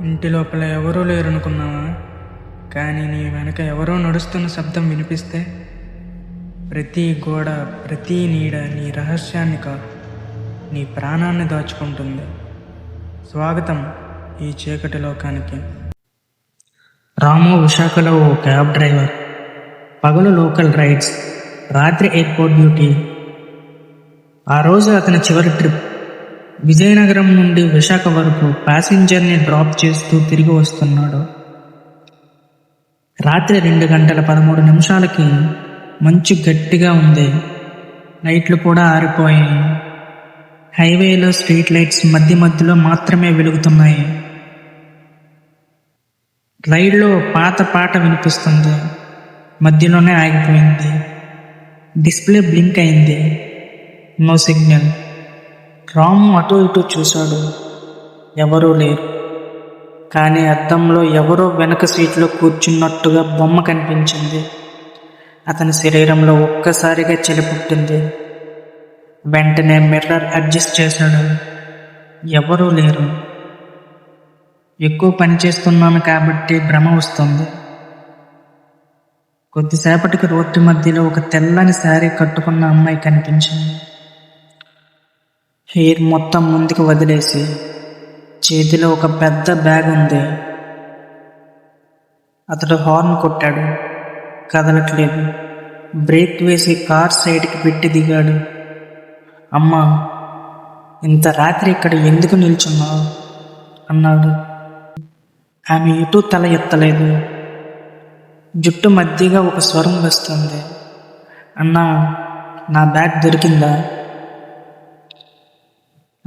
ఇంటి లోపల ఎవరూ లేరనుకున్నావా? కానీ నీ వెనక ఎవరో నడుస్తున్న శబ్దం వినిపిస్తే ప్రతి గోడ ప్రతి నీడ నీ రహస్యాన్ని కాదు నీ ప్రాణాన్ని దాచుకుంటుంది. స్వాగతం ఈ చీకటి లోకానికి. రాము విశాఖలో ఓ క్యాబ్ డ్రైవర్. పగలు లోకల్ రైడ్స్. రాత్రి ఎయిర్పోర్ట్ డ్యూటీ. ఆ రోజు అతని చివరి ట్రిప్. విజయనగరం నుండి విశాఖ వరకు ప్యాసింజర్ని డ్రాప్ చేస్తూ తిరిగి వస్తున్నాడు. రాత్రి రెండు గంటల పదమూడు నిమిషాలకి మంచు గట్టిగా ఉంది. లైట్లు కూడా ఆరిపోయాయి. హైవేలో స్ట్రీట్ లైట్స్ మధ్య మధ్యలో మాత్రమే వెలుగుతున్నాయి. రైల్లో పాత పాట వినిపిస్తుంది. మధ్యలోనే ఆగిపోయింది. డిస్ప్లే బ్లింక్ అయింది. No signal. రాము అటు ఇటు చూశాడు. ఎవరూ లేరు. కానీ అద్దంలో ఎవరో వెనక సీట్లో కూర్చున్నట్టుగా బొమ్మ కనిపించింది. అతని శరీరంలో ఒక్కసారిగా చెలిపుట్టింది వెంటనే మిర్రర్ అడ్జస్ట్ చేశాడు. ఎవరూ లేరు. ఎక్కువ పని చేస్తున్నాను కాబట్టి భ్రమ వస్తుంది. కొద్దిసేపటికి రోడ్డు మధ్యలో ఒక తెల్లని శారీ కట్టుకున్న అమ్మాయి కనిపించింది. హెయిర్ మొత్తం ముందుకు వదిలేసి చేతిలో ఒక పెద్ద బ్యాగ్ ఉంది. అతడు హార్న్ కొట్టాడు. కదలట్లేదు. బ్రేక్ వేసి కార్ సైడ్కి పెట్టి దిగాడు. అమ్మా ఇంత రాత్రి ఇక్కడ ఎందుకు నిల్చున్నావు? అన్నాడు. ఆమె ఎటూ తల ఎత్తలేదు. జుట్టు మధ్యగా ఒక స్వరం వస్తుంది. అన్నా నా బ్యాగ్ దొరికిందా?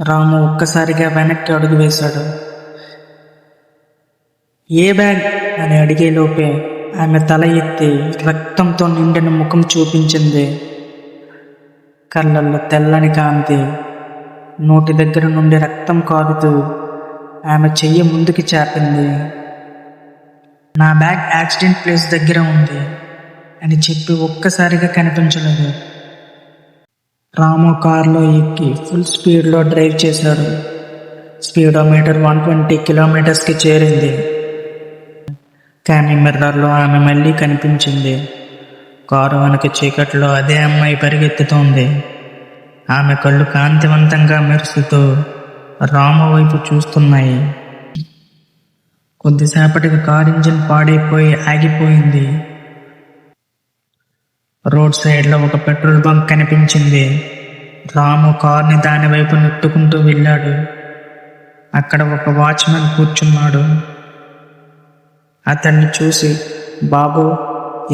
రాము ఒక్కసారిగా వెనక్కి అడుగు వేశాడు. ఏ బ్యాగ్? అని అడిగేలోపే ఆమె తల ఎత్తి రక్తంతో నిండిన ముఖం చూపించింది. కళ్ళల్లో తెల్లని కాంతి నోటి దగ్గర నుండి రక్తం కారుతూ ఆమె చెయ్యి ముందుకి చాపింది. నా బ్యాగ్ యాక్సిడెంట్ ప్లేస్ దగ్గర ఉంది అని చెప్పి ఒక్కసారిగా కనిపించలేదు. రాము కారులో ఎక్కి ఫుల్ స్పీడ్లో డ్రైవ్ చేశాడు. స్పీడోమీటర్ వన్ ట్వంటీ కిలోమీటర్స్కి చేరింది. కానీ మిర్రర్లో ఆమె మళ్ళీ కనిపించింది. కారు వెనక చీకట్లో అదే అమ్మాయి పరిగెత్తుతోంది. ఆమె కళ్ళు కాంతివంతంగా మెరుస్తూ రాము వైపు చూస్తున్నాయి. కొద్దిసేపటికి కారు ఇంజిన్ పాడైపోయి ఆగిపోయింది. రోడ్ సైడ్లో ఒక పెట్రోల్ బంక్ కనిపించింది. రాము కార్ని దాని వైపు నెట్టుకుంటూ వెళ్ళాడు. అక్కడ ఒక వాచ్మెన్ కూర్చున్నాడు. అతన్ని చూసి బాబు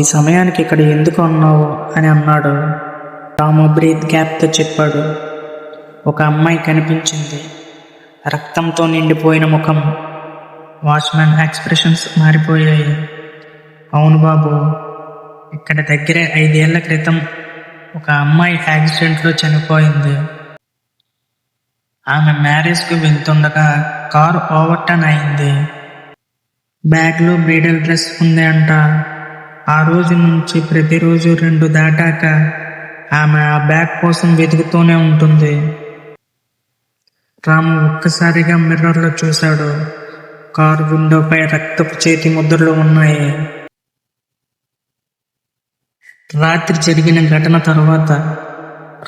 ఈ సమయానికి ఇక్కడ ఎందుకు ఉన్నావు? అని అన్నాడు. రాము బ్రీత్ గ్యాప్తో చెప్పాడు. ఒక అమ్మాయి కనిపించింది. రక్తంతో నిండిపోయిన ముఖం. వాచ్మెన్ ఎక్స్ప్రెషన్స్ మారిపోయాయి. అవును బాబు ఇక్కడ దగ్గరే ఐదేళ్ళ క్రితం ఒక అమ్మాయి యాక్సిడెంట్లో చనిపోయింది. ఆమె మ్యారేజ్కి వెళ్తుండగా కారు ఓవర్టర్న్ అయింది. బ్యాగ్లో బ్రీడల్ డ్రెస్ ఉంది అంట ఆ రోజు నుంచి ప్రతిరోజు రెండు దాటాక ఆమె ఆ బ్యాగ్ కోసం వెతుకుతూనే ఉంటుంది. రాము ఒక్కసారిగా మిర్రర్లో చూశాడు. కారు విండోపై రక్తపు చేతి ముద్రలు ఉన్నాయి. రాత్రి జరిగిన ఘటన తర్వాత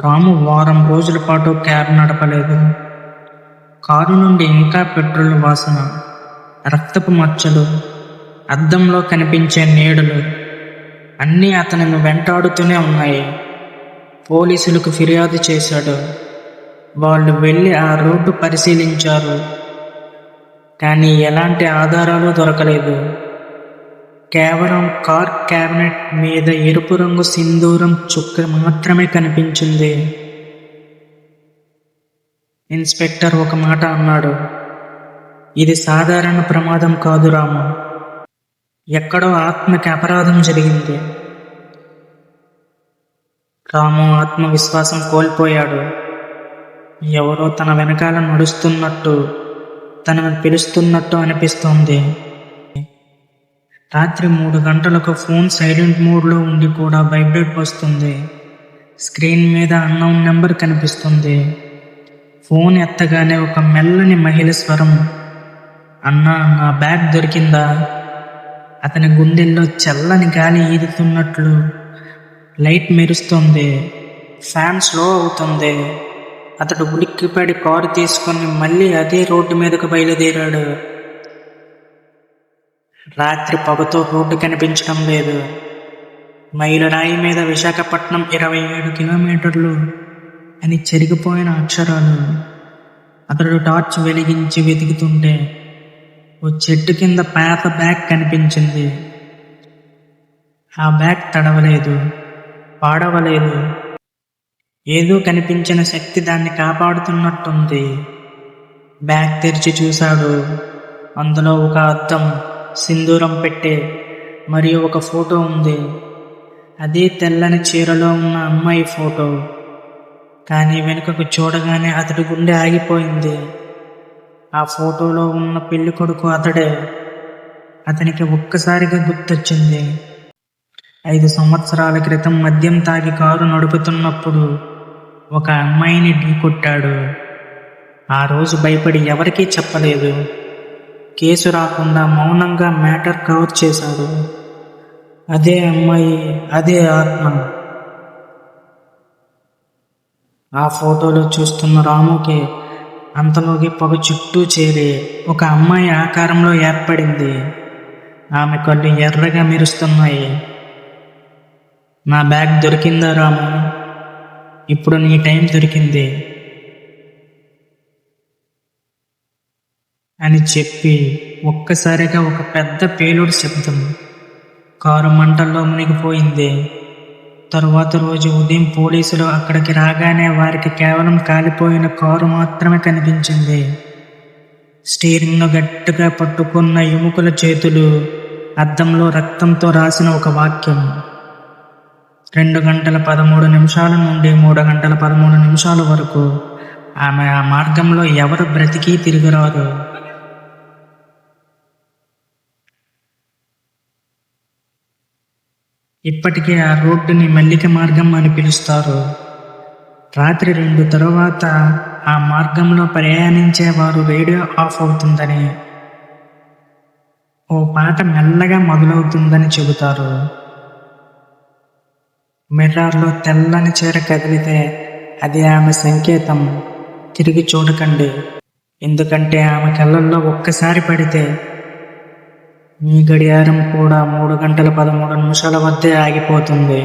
రాము వారం రోజుల పాటు క్యాబ్ నడపలేదు. కారు నుండి ఇంకా పెట్రోల్ వాసన రక్తపు మచ్చలు అద్దంలో కనిపించే నీడలు అన్నీ అతనిని వెంటాడుతూనే ఉన్నాయి. పోలీసులకు ఫిర్యాదు చేశాడు. వాళ్ళు వెళ్ళి ఆ రోడ్డు పరిశీలించారు. కానీ ఎలాంటి ఆధారాలు దొరకలేదు. కేవలం కార్ క్యాబినెట్ మీద ఎరుపు రంగు సింధూరం చుక్క మాత్రమే కనిపించింది. ఇన్స్పెక్టర్ ఒక మాట అన్నాడు. ఇది సాధారణ ప్రమాదం కాదు రాము. ఎక్కడో ఆత్మకి అపరాధం జరిగింది. రాము ఆత్మవిశ్వాసం కోల్పోయాడు. ఎవరో తన వెనకాల నడుస్తున్నట్టు తనను పిలుస్తున్నట్టు అనిపిస్తోంది. రాత్రి మూడు గంటలకు ఫోన్ సైలెంట్ మోడ్లో ఉండి కూడా వైబ్రేట్ వస్తుంది. స్క్రీన్ మీద అన్నౌన్ నెంబర్ కనిపిస్తుంది. ఫోన్ ఎత్తగానే ఒక మెల్లని మహిళ స్వరం. అన్నా నా బ్యాగ్ దొరికిందా? అతని గుండెల్లో చల్లని గాలి ఈదుతున్నట్లు లైట్ మెరుస్తుంది. ఫ్యాన్ స్లో అవుతుంది. అతడు ఉలిక్కిపడి కారు తీసుకొని మళ్ళీ అదే రోడ్డు మీదకు బయలుదేరాడు. రాత్రి పగతో రోడ్డు కనిపించడం లేదు. మైలురాయి మీద విశాఖపట్నం ఇరవై ఏడు కిలోమీటర్లు అని చెరిగిపోయిన అక్షరాలు. అతడు టార్చ్ వెలిగించి వెతుకుతుంటే ఓ చెట్టు కింద పాత బ్యాగ్ కనిపించింది. ఆ బ్యాగ్ తడవలేదు పాడవలేదు. ఏదో కనిపించిన శక్తి దాన్ని కాపాడుతున్నట్టుంది. బ్యాగ్ తెరిచి చూశాడు. అందులో ఒక అద్దం సింధూరం పెట్టే మరియు ఒక ఫోటో ఉంది. అదే తెల్లని చీరలో ఉన్న అమ్మాయి ఫోటో. కానీ వెనుకకు చూడగానే అతడి గుండె ఆగిపోయింది. ఆ ఫోటోలో ఉన్న పెళ్ళి కొడుకు అతడే. అతనికి ఒక్కసారిగా గుర్తొచ్చింది. ఐదు సంవత్సరాల క్రితం మద్యం తాగి కారు నడుపుతున్నప్పుడు ఒక అమ్మాయిని ఢీకొట్టాడు ఆ రోజు భయపడి ఎవరికీ చెప్పలేదు. కేసు రాకుండా మౌనంగా మ్యాటర్ కవర్ చేశాడు. అదే అమ్మాయి అదే ఆత్మ. ఆ ఫోటోలో చూస్తున్న రాముకి అంతలోకి పొగ చుట్టూ చేరి ఒక అమ్మాయి ఆకారంలో ఏర్పడింది. ఆమె కళ్ళు ఎర్రగా మెరుస్తున్నాయి. నా బ్యాగ్ దొరికిందా రాము? ఇప్పుడు నీ టైం దొరికింది. అని చెప్పి ఒక్కసారిగా ఒక పెద్ద పేలుడు శబ్దం కారు మంటల్లో మునిగిపోయింది తరువాత రోజు ఉదయం పోలీసులు అక్కడికి రాగానే వారికి కేవలం కాలిపోయిన కారు మాత్రమే కనిపించింది. స్టీరింగ్ను గట్టిగా పట్టుకున్న ఎముకల చేతులు అద్దంలో రక్తంతో రాసిన ఒక వాక్యం. రెండు గంటల పదమూడు నిమిషాల నుండి మూడు గంటల పదమూడు నిమిషాల వరకు ఆమె ఆ మార్గంలో ఎవరు బ్రతికి తిరిగిరారు? ఇప్పటికే ఆ రోడ్డుని మల్లిక మార్గం అని పిలుస్తారు. రాత్రి రెండు తరువాత ఆ మార్గంలో ప్రయాణించేవారు రేడియో ఆఫ్ అవుతుందని ఓ పాట మెల్లగా మొదలవుతుందని చెబుతారు. మిర్రార్లో తెల్లని చీర కదిలితే అది ఆమె సంకేతం. తిరిగి చూడకండి. ఎందుకంటే ఆమె కళ్ళల్లో ఒక్కసారి పడితే మీ గడియారం కూడా మూడు గంటల పదమూడు నిమిషాల వద్దే ఆగిపోతుంది.